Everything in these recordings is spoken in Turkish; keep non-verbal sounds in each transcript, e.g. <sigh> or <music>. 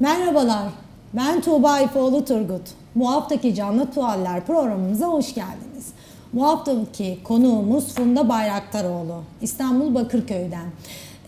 Merhabalar, ben Tuğba İfoğlu Turgut. Bu haftaki Canlı Tuvaller programımıza hoş geldiniz. Bu haftaki konuğumuz Funda Bayraktaroğlu, İstanbul Bakırköy'den.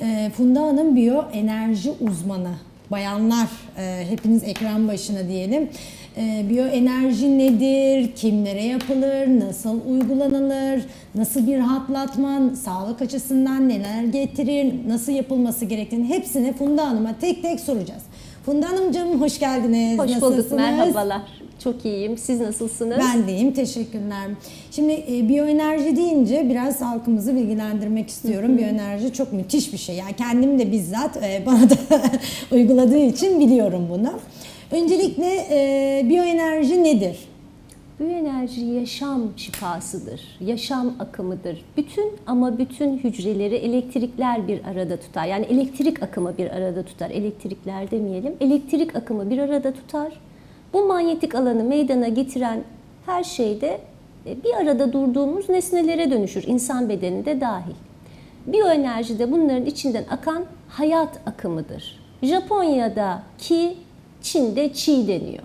Ee, Funda Hanım biyoenerji uzmanı. Bayanlar, e, hepiniz ekran başına diyelim. E, biyoenerji nedir, kimlere yapılır, nasıl uygulanılır, nasıl bir rahatlatma, sağlık açısından neler getirir, nasıl yapılması gerektiğini hepsini Funda Hanım'a tek tek soracağız. Funda Hanımcığım hoş geldiniz. Hoş bulduk, Nasılsınız? merhabalar. Çok iyiyim. Siz nasılsınız? Ben deyim, teşekkürler. Şimdi e, biyoenerji deyince biraz halkımızı bilgilendirmek istiyorum. Biyoenerji çok müthiş bir şey. Yani kendim de bizzat e, <laughs> bana da uyguladığı için biliyorum bunu. Öncelikle e, biyoenerji nedir? Biyoenerji yaşam şifasıdır, yaşam akımıdır. Bütün ama bütün hücreleri elektrikler bir arada tutar. Yani elektrik akımı bir arada tutar. Elektrikler demeyelim. Elektrik akımı bir arada tutar. Bu manyetik alanı meydana getiren her şeyde e, bir arada durduğumuz nesnelere dönüşür. İnsan bedeni de dahil. Biyoenerji de bunların içinden akan hayat akımıdır. Japonya'da ki, Çin'de çi deniyor.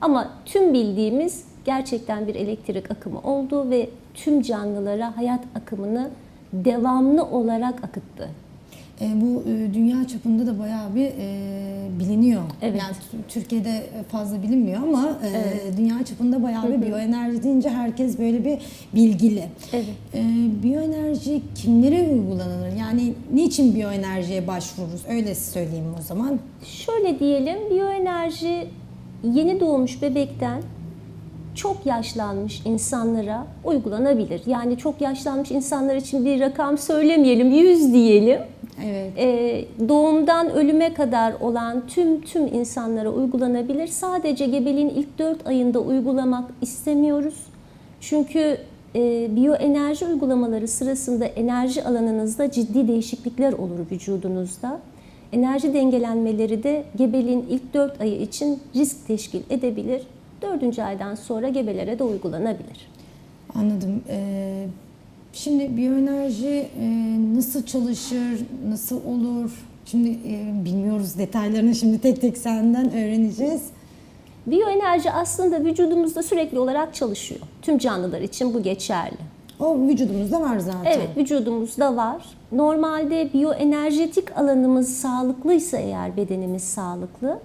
Ama tüm bildiğimiz gerçekten bir elektrik akımı oldu ve tüm canlılara hayat akımını devamlı olarak akıttı. E, bu e, dünya çapında da bayağı bir e, biliniyor. Evet. Yani Türkiye'de fazla bilinmiyor ama e, dünya çapında bayağı bir biyoenerji deyince herkes böyle bir bilgili. Evet. E, biyoenerji kimlere uygulanır? Yani niçin biyoenerjiye başvururuz? Öyle söyleyeyim o zaman. Şöyle diyelim, biyoenerji yeni doğmuş bebekten çok yaşlanmış insanlara uygulanabilir. Yani çok yaşlanmış insanlar için bir rakam söylemeyelim, 100 diyelim. Evet. Ee, doğumdan ölüme kadar olan tüm tüm insanlara uygulanabilir. Sadece gebeliğin ilk 4 ayında uygulamak istemiyoruz. Çünkü e, biyoenerji uygulamaları sırasında enerji alanınızda ciddi değişiklikler olur vücudunuzda. Enerji dengelenmeleri de gebeliğin ilk 4 ayı için risk teşkil edebilir. 4. aydan sonra gebelere de uygulanabilir. Anladım. Ee, şimdi biyoenerji e, nasıl çalışır, nasıl olur? Şimdi e, bilmiyoruz detaylarını şimdi tek tek senden öğreneceğiz. Biyoenerji aslında vücudumuzda sürekli olarak çalışıyor. Tüm canlılar için bu geçerli. O vücudumuzda var zaten. Evet, vücudumuzda var. Normalde biyoenerjetik alanımız sağlıklıysa eğer bedenimiz sağlıklı,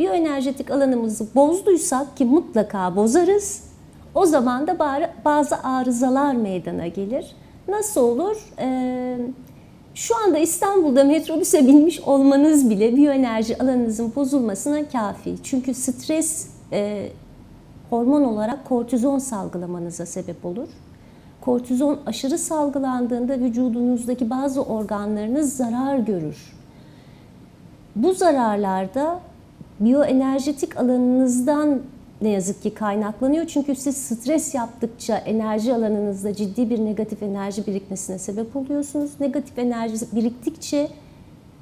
biyoenerjetik alanımızı bozduysak ki mutlaka bozarız, o zaman da bazı arızalar meydana gelir. Nasıl olur? Ee, şu anda İstanbul'da metrobüse binmiş olmanız bile biyoenerji alanınızın bozulmasına kafi. Çünkü stres e, hormon olarak kortizon salgılamanıza sebep olur. Kortizon aşırı salgılandığında vücudunuzdaki bazı organlarınız zarar görür. Bu zararlarda biyoenerjetik alanınızdan ne yazık ki kaynaklanıyor. Çünkü siz stres yaptıkça enerji alanınızda ciddi bir negatif enerji birikmesine sebep oluyorsunuz. Negatif enerji biriktikçe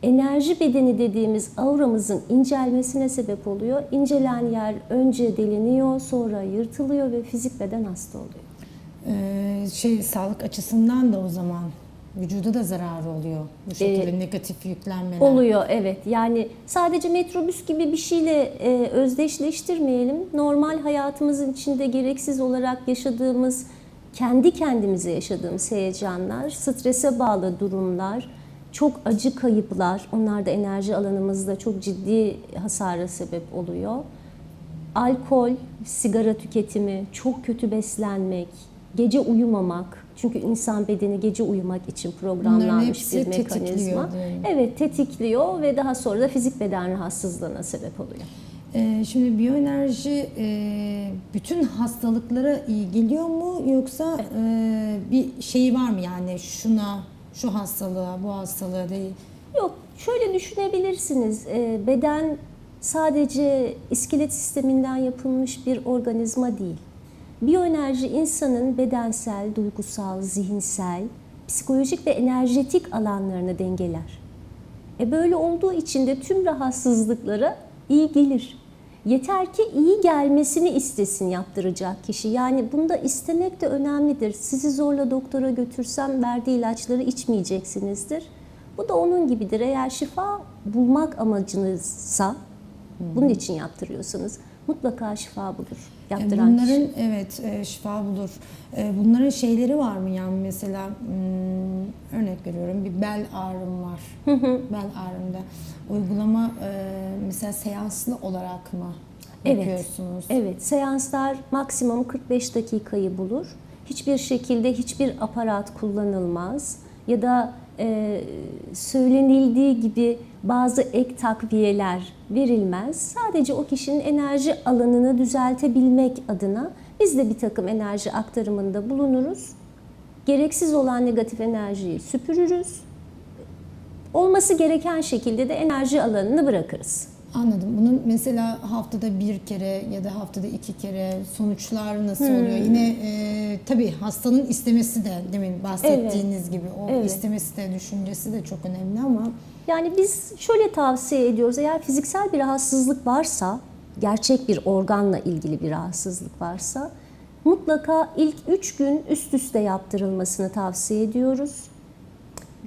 enerji bedeni dediğimiz auramızın incelmesine sebep oluyor. İncelen yer önce deliniyor, sonra yırtılıyor ve fizik beden hasta oluyor. Ee, şey sağlık açısından da o zaman vücuda da zararı oluyor. Bu şekilde negatif yüklenmeler. Oluyor evet. Yani sadece metrobüs gibi bir şeyle e, özdeşleştirmeyelim. Normal hayatımızın içinde gereksiz olarak yaşadığımız, kendi kendimize yaşadığımız heyecanlar, strese bağlı durumlar, çok acı kayıplar, onlar da enerji alanımızda çok ciddi hasara sebep oluyor. Alkol, sigara tüketimi, çok kötü beslenmek, gece uyumamak. Çünkü insan bedeni gece uyumak için programlanmış bir mekanizma. Evet tetikliyor ve daha sonra da fizik beden rahatsızlığına sebep oluyor. Ee, şimdi biyoenerji e, bütün hastalıklara iyi geliyor mu yoksa e, bir şeyi var mı yani şuna şu hastalığa bu hastalığa değil. Yok şöyle düşünebilirsiniz. Ee, Beden sadece iskelet sisteminden yapılmış bir organizma değil. Biyoenerji insanın bedensel, duygusal, zihinsel, psikolojik ve enerjetik alanlarını dengeler. E böyle olduğu için de tüm rahatsızlıklara iyi gelir. Yeter ki iyi gelmesini istesin yaptıracak kişi. Yani bunu da istemek de önemlidir. Sizi zorla doktora götürsem verdiği ilaçları içmeyeceksinizdir. Bu da onun gibidir. Eğer şifa bulmak amacınızsa Bunun için yaptırıyorsanız mutlaka şifa bulur. Yaptıran Bunların kişi. evet e, şifa bulur. E, Bunların şeyleri var mı yani mesela hmm, örnek veriyorum bir bel ağrım var. bel ağrımda uygulama e, mesela seanslı olarak mı Evet. yapıyorsunuz? Evet, seanslar maksimum 45 dakikayı bulur. Hiçbir şekilde hiçbir aparat kullanılmaz ya da e, söylenildiği gibi bazı ek takviyeler verilmez. Sadece o kişinin enerji alanını düzeltebilmek adına biz de bir takım enerji aktarımında bulunuruz. Gereksiz olan negatif enerjiyi süpürürüz. Olması gereken şekilde de enerji alanını bırakırız. Anladım. Bunun mesela haftada bir kere ya da haftada iki kere sonuçlar nasıl oluyor? Yine e, tabii hastanın istemesi de demin bahsettiğiniz gibi o Evet. istemesi de düşüncesi de çok önemli ama Yani biz şöyle tavsiye ediyoruz. Eğer fiziksel bir rahatsızlık varsa, gerçek bir organla ilgili bir rahatsızlık varsa mutlaka ilk 3 gün üst üste yaptırılmasını tavsiye ediyoruz.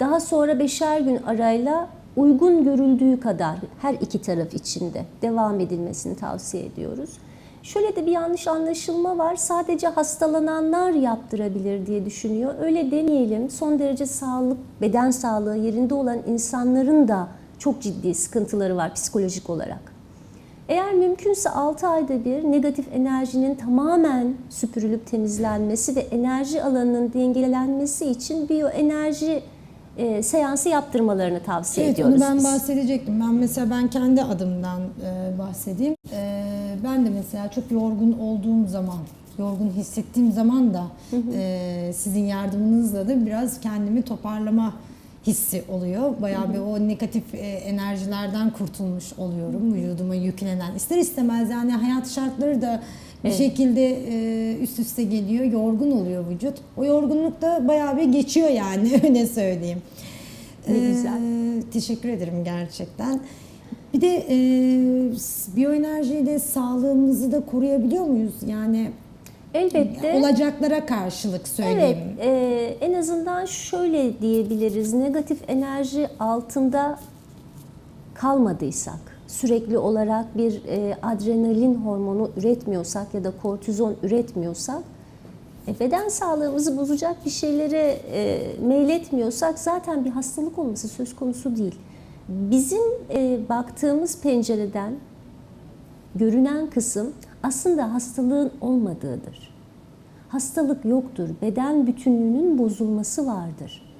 Daha sonra beşer gün arayla uygun görüldüğü kadar her iki taraf içinde devam edilmesini tavsiye ediyoruz. Şöyle de bir yanlış anlaşılma var. Sadece hastalananlar yaptırabilir diye düşünüyor. Öyle demeyelim. Son derece sağlık, beden sağlığı yerinde olan insanların da çok ciddi sıkıntıları var psikolojik olarak. Eğer mümkünse 6 ayda bir negatif enerjinin tamamen süpürülüp temizlenmesi ve enerji alanının dengelenmesi için biyoenerji e, seansı yaptırmalarını tavsiye Evet ediyoruz onu ben biz. bahsedecektim. Ben mesela ben kendi adımdan e, bahsedeyim. E, ben de mesela çok yorgun olduğum zaman, yorgun hissettiğim zaman da e, sizin yardımınızla da biraz kendimi toparlama hissi oluyor. Bayağı bir o negatif e, enerjilerden kurtulmuş oluyorum. Vücuduma yüklenen. İster istemez yani hayat şartları da bir şekilde e, üst üste geliyor. Yorgun oluyor vücut. O yorgunluk da bayağı bir geçiyor yani <laughs> öyle söyleyeyim. Ne Ee, güzel. Teşekkür ederim gerçekten. Bir de e, biyoenerjiyle sağlığımızı da koruyabiliyor muyuz? Yani Elbette. olacaklara karşılık Evet, söyleyeyim. e, en azından şöyle diyebiliriz. Negatif enerji altında kalmadıysak, sürekli olarak bir e, adrenalin hormonu üretmiyorsak ya da kortizon üretmiyorsak, e, beden sağlığımızı bozacak bir şeylere e, meyletmiyorsak zaten bir hastalık olması söz konusu değil. Bizim e, baktığımız pencereden görünen kısım aslında hastalığın olmadığıdır. Hastalık yoktur. Beden bütünlüğünün bozulması vardır.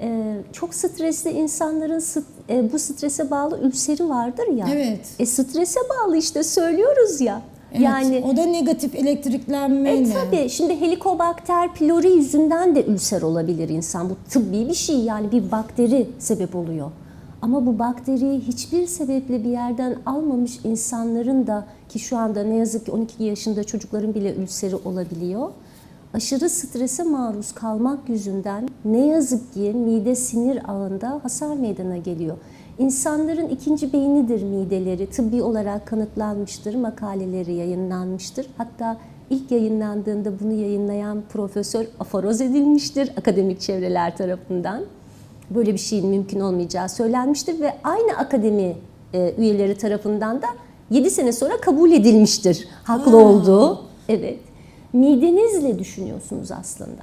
Ee, çok stresli insanların e, bu strese bağlı ülseri vardır ya. Evet. E strese bağlı işte söylüyoruz ya. Evet, Yani o da negatif elektriklenmeyle. e tabii şimdi helikobakter pylori yüzünden de ülser olabilir insan. Bu tıbbi bir şey yani bir bakteri sebep oluyor. Ama bu bakteriyi hiçbir sebeple bir yerden almamış insanların da ki şu anda ne yazık ki 12 yaşında çocukların bile ülseri olabiliyor. Aşırı strese maruz kalmak yüzünden ne yazık ki mide sinir ağında hasar meydana geliyor. İnsanların ikinci beynidir mideleri. Tıbbi olarak kanıtlanmıştır, makaleleri yayınlanmıştır. Hatta ilk yayınlandığında bunu yayınlayan profesör aforoz edilmiştir akademik çevreler tarafından. Böyle bir şeyin mümkün olmayacağı söylenmiştir ve aynı akademi e, üyeleri tarafından da 7 sene sonra kabul edilmiştir. Haklı Ha. olduğu. Evet. Midenizle düşünüyorsunuz aslında.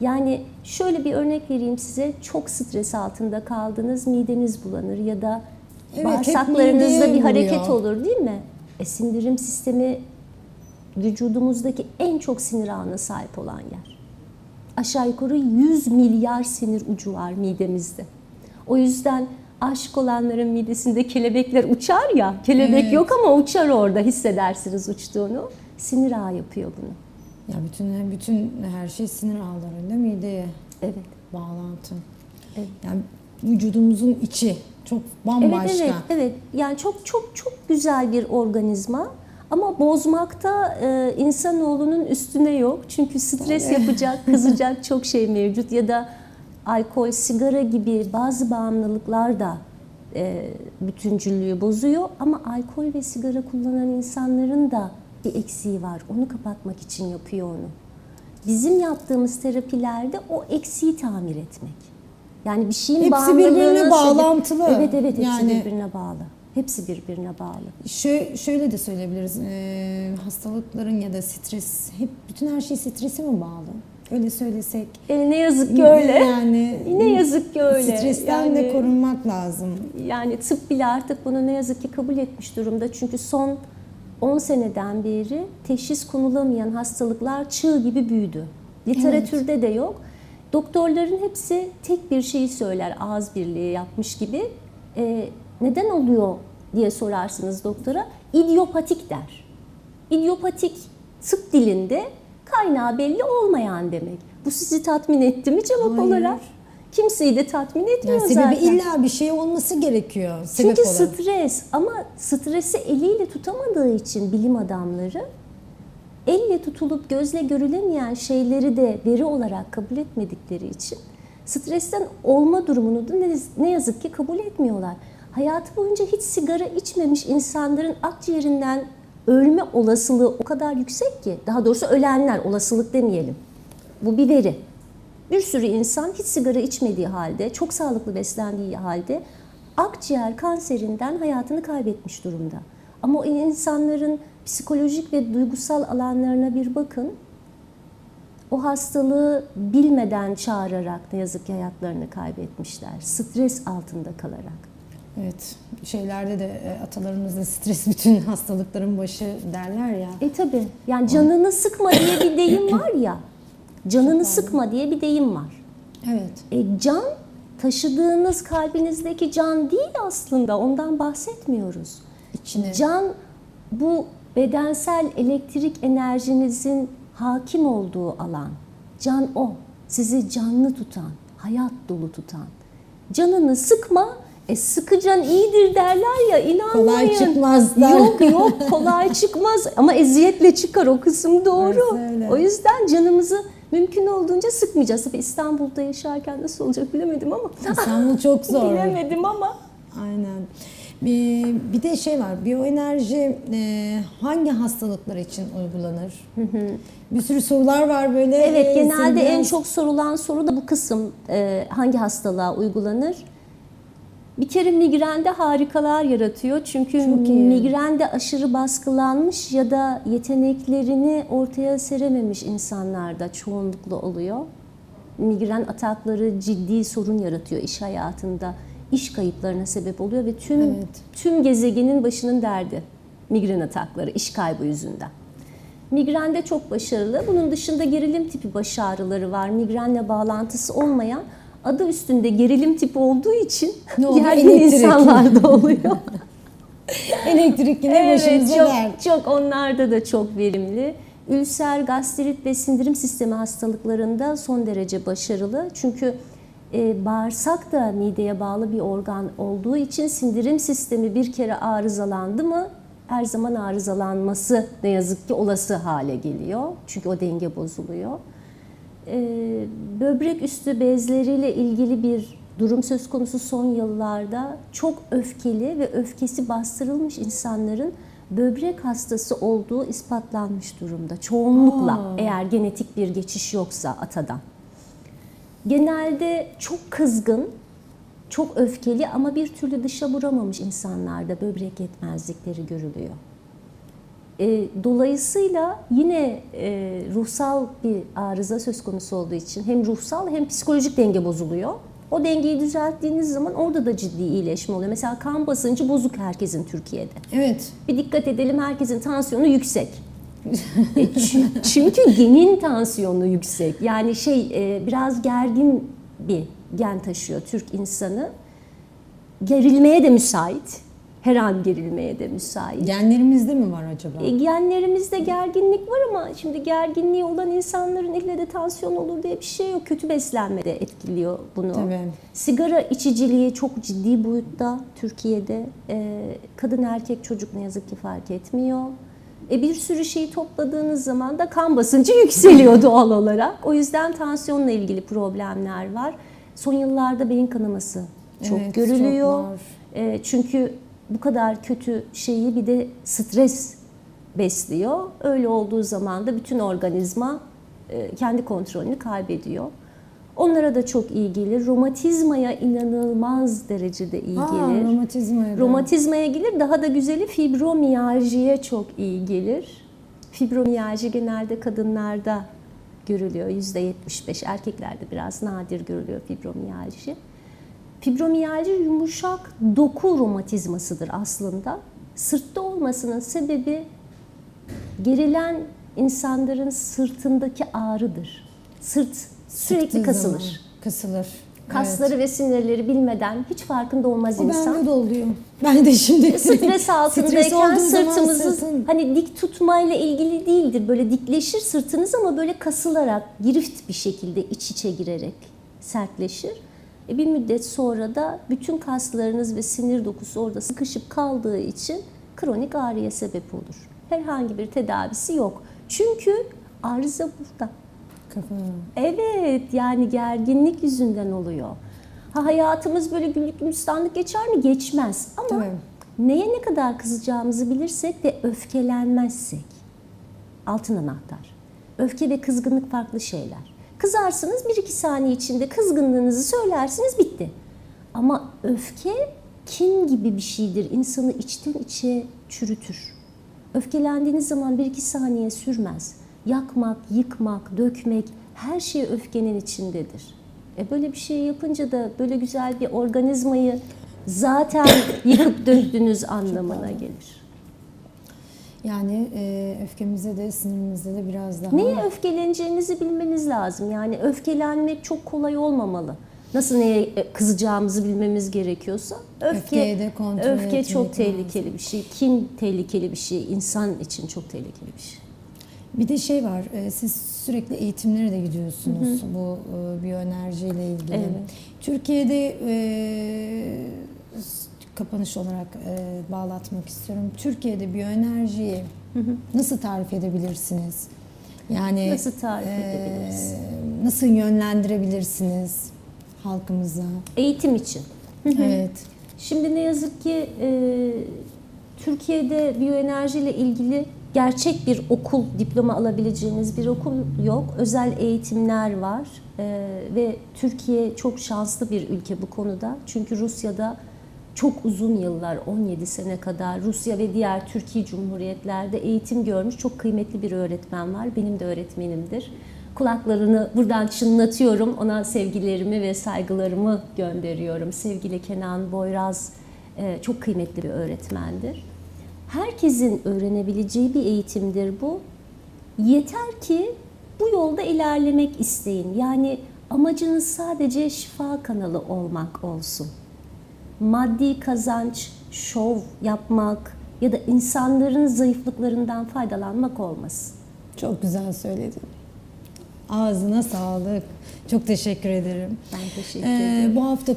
Yani şöyle bir örnek vereyim size. Çok stres altında kaldınız, mideniz bulanır ya da Evet, bağırsaklarınızda bir hareket vuruyor. olur değil mi? E, sindirim sistemi vücudumuzdaki en çok sinir ağına sahip olan yer. Aşağı yukarı 100 milyar sinir ucu var midemizde. O yüzden aşık olanların midesinde kelebekler uçar ya. Kelebek Evet. yok ama uçar orada hissedersiniz uçtuğunu. Sinir ağı yapıyor bunu. Ya bütün bütün her şey sinir ağlarında mideye Evet. bağlantı. Evet. Yani vücudumuzun içi çok bambaşka. Evet evet evet. Yani çok çok çok güzel bir organizma. Ama bozmakta e, insanoğlunun üstüne yok. Çünkü stres yapacak, <laughs> kızacak çok şey mevcut. Ya da alkol, sigara gibi bazı bağımlılıklar da e, bütüncüllüğü bozuyor. Ama alkol ve sigara kullanan insanların da bir eksiği var. Onu kapatmak için yapıyor onu. Bizim yaptığımız terapilerde o eksiği tamir etmek. Yani bir şeyin Hepsi birbirine sebep- bağlantılı. Evet evet hepsi Yani- birbirine bağlı. Hepsi birbirine bağlı. Şö- şöyle de söyleyebiliriz. Ee, hastalıkların ya da stres, hep bütün her şey strese mi bağlı? Öyle söylesek. E, ne yazık ki öyle. Yani <laughs> Ne yazık ki öyle. Stresten de Yani- korunmak lazım. Yani tıp bile artık bunu ne yazık ki kabul etmiş durumda. Çünkü son 10 seneden beri teşhis konulamayan hastalıklar çığ gibi büyüdü. Literatürde de yok. Doktorların hepsi tek bir şeyi söyler ağız birliği yapmış gibi. E, neden oluyor diye sorarsınız doktora. İdiopatik der. İdiopatik tıp dilinde kaynağı belli olmayan demek. Bu sizi tatmin etti mi cevap Hayır. olarak? Kimseyi de tatmin etmiyor Yani sebebi zaten. illa bir şey olması gerekiyor. Sebep Çünkü olarak. stres ama stresi eliyle tutamadığı için bilim adamları elle tutulup gözle görülemeyen şeyleri de veri olarak kabul etmedikleri için stresten olma durumunu da ne- ne yazık ki kabul etmiyorlar. Hayatı boyunca hiç sigara içmemiş insanların akciğerinden ölme olasılığı o kadar yüksek ki, daha doğrusu ölenler olasılık demeyelim. Bu bir veri. Bir sürü insan hiç sigara içmediği halde, çok sağlıklı beslendiği halde akciğer kanserinden hayatını kaybetmiş durumda. Ama o insanların psikolojik ve duygusal alanlarına bir bakın. O hastalığı bilmeden çağırarak ne yazık ki hayatlarını kaybetmişler. Stres altında kalarak. Evet. Şeylerde de e, atalarımızda stres bütün hastalıkların başı derler ya. E tabi yani canını sıkma diye bir deyim <coughs> var ya. Canını sıkma diye bir deyim var. Evet. E, can taşıdığınız kalbinizdeki can değil aslında ondan bahsetmiyoruz. İçine. Can bu bedensel elektrik enerjinizin hakim olduğu alan. Can o. Sizi canlı tutan, hayat dolu tutan. Canını sıkma. E sıkıcan iyidir derler ya inanmayın. Kolay çıkmaz der. Yok yok kolay çıkmaz ama eziyetle çıkar o kısım doğru. O yüzden canımızı mümkün olduğunca sıkmayacağız. Tabii İstanbul'da yaşarken nasıl olacak bilemedim ama. İstanbul çok <laughs> zor. Bilemedim ama. Aynen. Bir, bir de şey var, biyoenerji e, hangi hastalıklar için uygulanır? Bir sürü sorular var böyle. Evet e, genelde seni en çok sorulan soru da bu kısım e, hangi hastalığa uygulanır? Bir kere migrende harikalar yaratıyor. Çünkü Çok iyi. migrende aşırı baskılanmış ya da yeteneklerini ortaya serememiş insanlarda çoğunlukla oluyor. Migren atakları ciddi sorun yaratıyor iş hayatında. iş kayıplarına sebep oluyor ve tüm Evet. tüm gezegenin başının derdi migren atakları, iş kaybı yüzünden. Migrende çok başarılı. Bunun dışında gerilim tipi baş ağrıları var. Migrenle bağlantısı olmayan adı üstünde gerilim tipi olduğu için Ne oluyor? gergin Elektrik. insanlarda oluyor. Elektrik yine evet, başımıza çok, dert. çok onlarda da çok verimli. Ülser, gastrit ve sindirim sistemi hastalıklarında son derece başarılı. Çünkü e, bağırsak da mideye bağlı bir organ olduğu için sindirim sistemi bir kere arızalandı mı her zaman arızalanması ne yazık ki olası hale geliyor. Çünkü o denge bozuluyor. Ee, böbrek üstü bezleriyle ilgili bir durum söz konusu son yıllarda çok öfkeli ve öfkesi bastırılmış insanların böbrek hastası olduğu ispatlanmış durumda. Çoğunlukla Aa. eğer genetik bir geçiş yoksa atadan. Genelde çok kızgın, çok öfkeli ama bir türlü dışa vuramamış insanlarda böbrek yetmezlikleri görülüyor. E, dolayısıyla yine e, ruhsal bir arıza söz konusu olduğu için hem ruhsal hem psikolojik denge bozuluyor. O dengeyi düzelttiğiniz zaman orada da ciddi iyileşme oluyor. Mesela kan basıncı bozuk herkesin Türkiye'de. Evet. Bir dikkat edelim herkesin tansiyonu yüksek. E, çü- çünkü genin tansiyonu yüksek. Yani şey e, biraz gergin bir gen taşıyor Türk insanı. Gerilmeye de müsait. Her an gerilmeye de müsait. Genlerimizde mi var acaba? E, genlerimizde gerginlik var ama şimdi gerginliği olan insanların ille de tansiyon olur diye bir şey yok. Kötü beslenme de etkiliyor bunu. Tabii. Sigara içiciliği çok ciddi boyutta Türkiye'de. E, kadın erkek çocuk ne yazık ki fark etmiyor. E, bir sürü şeyi topladığınız zaman da kan basıncı <laughs> yükseliyor doğal olarak. O yüzden tansiyonla ilgili problemler var. Son yıllarda beyin kanaması çok Evet, görülüyor. çok var. E, çünkü bu kadar kötü şeyi bir de stres besliyor. Öyle olduğu zaman da bütün organizma e, kendi kontrolünü kaybediyor. Onlara da çok iyi gelir. Romatizmaya inanılmaz derecede iyi Aa, gelir. romatizmaya. Romatizmaya gelir. Daha da güzeli fibromiyaljiye çok iyi gelir. Fibromiyalji genelde kadınlarda görülüyor. %75. Erkeklerde biraz nadir görülüyor fibromiyalji. Fibromiyalji yumuşak doku romatizmasıdır aslında. Sırtta olmasının sebebi gerilen insanların sırtındaki ağrıdır. Sırt sürekli Sıktığı kasılır. zaman Kasılır. Kasları ve sinirleri bilmeden hiç farkında olmaz Evet. O insan. bende de oluyor. <laughs> Ben de şimdi Stres <laughs> Stres altındayken sırtımızı sırtın- hani dik tutmayla ilgili değildir. Böyle dikleşir sırtınız ama böyle kasılarak, girift bir şekilde iç içe girerek sertleşir. E bir müddet sonra da bütün kaslarınız ve sinir dokusu orada sıkışıp kaldığı için kronik ağrıya sebep olur. Herhangi bir tedavisi yok. Çünkü arıza burada. Kafa. Evet yani gerginlik yüzünden oluyor. Ha, hayatımız böyle güllük gülistanlık geçer mi? Geçmez. Ama neye ne kadar kızacağımızı bilirsek ve öfkelenmezsek altın anahtar. Öfke ve kızgınlık farklı şeyler. Kızarsınız bir iki saniye içinde kızgınlığınızı söylersiniz bitti. Ama öfke kin gibi bir şeydir. İnsanı içten içe çürütür. Öfkelendiğiniz zaman bir iki saniye sürmez. Yakmak, yıkmak, dökmek her şey öfkenin içindedir. E böyle bir şey yapınca da böyle güzel bir organizmayı zaten yıkıp döktüğünüz anlamına gelir. Yani e, öfkemize de sinirimize de biraz daha... Neye öfkeleneceğinizi bilmeniz lazım. Yani öfkelenmek çok kolay olmamalı. Nasıl neye e, kızacağımızı bilmemiz gerekiyorsa öfke de kontrol öfke çok lazım. tehlikeli bir şey. Kin tehlikeli bir şey. insan için çok tehlikeli bir şey. Bir de şey var, e, siz sürekli eğitimlere de gidiyorsunuz bu e, biyoenerjiyle ilgili. Evet. Türkiye'de e, kapanış olarak e, bağlatmak istiyorum. Türkiye'de biyoenerjiyi nasıl tarif edebilirsiniz? Yani Nasıl tarif e, edebiliriz? Nasıl yönlendirebilirsiniz halkımıza? Eğitim için. evet. Şimdi ne yazık ki e, Türkiye'de biyoenerji ile ilgili gerçek bir okul, diploma alabileceğiniz bir okul yok. Özel eğitimler var E, ve Türkiye çok şanslı bir ülke bu konuda. Çünkü Rusya'da çok uzun yıllar, 17 sene kadar Rusya ve diğer Türkiye Cumhuriyetlerde eğitim görmüş çok kıymetli bir öğretmen var. Benim de öğretmenimdir. Kulaklarını buradan çınlatıyorum. Ona sevgilerimi ve saygılarımı gönderiyorum. Sevgili Kenan Boyraz e, çok kıymetli bir öğretmendir. Herkesin öğrenebileceği bir eğitimdir bu. Yeter ki bu yolda ilerlemek isteyin. Yani amacınız sadece şifa kanalı olmak olsun maddi kazanç, şov yapmak ya da insanların zayıflıklarından faydalanmak olmasın. Çok güzel söyledin. Ağzına sağlık. Çok teşekkür ederim. Ben teşekkür Ee, ederim. bu hafta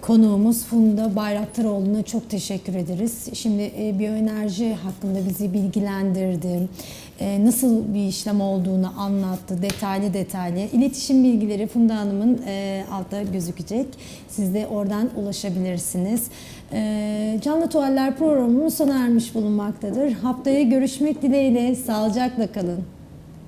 konuğumuz Funda Bayraktaroğlu'na çok teşekkür ederiz. Şimdi e, biyoenerji hakkında bizi bilgilendirdi. E, nasıl bir işlem olduğunu anlattı detaylı detaylı. İletişim bilgileri Funda Hanım'ın e, altta gözükecek. Siz de oradan ulaşabilirsiniz. E, Canlı Tuvaller programımız sona ermiş bulunmaktadır. Haftaya görüşmek dileğiyle. Sağlıcakla kalın.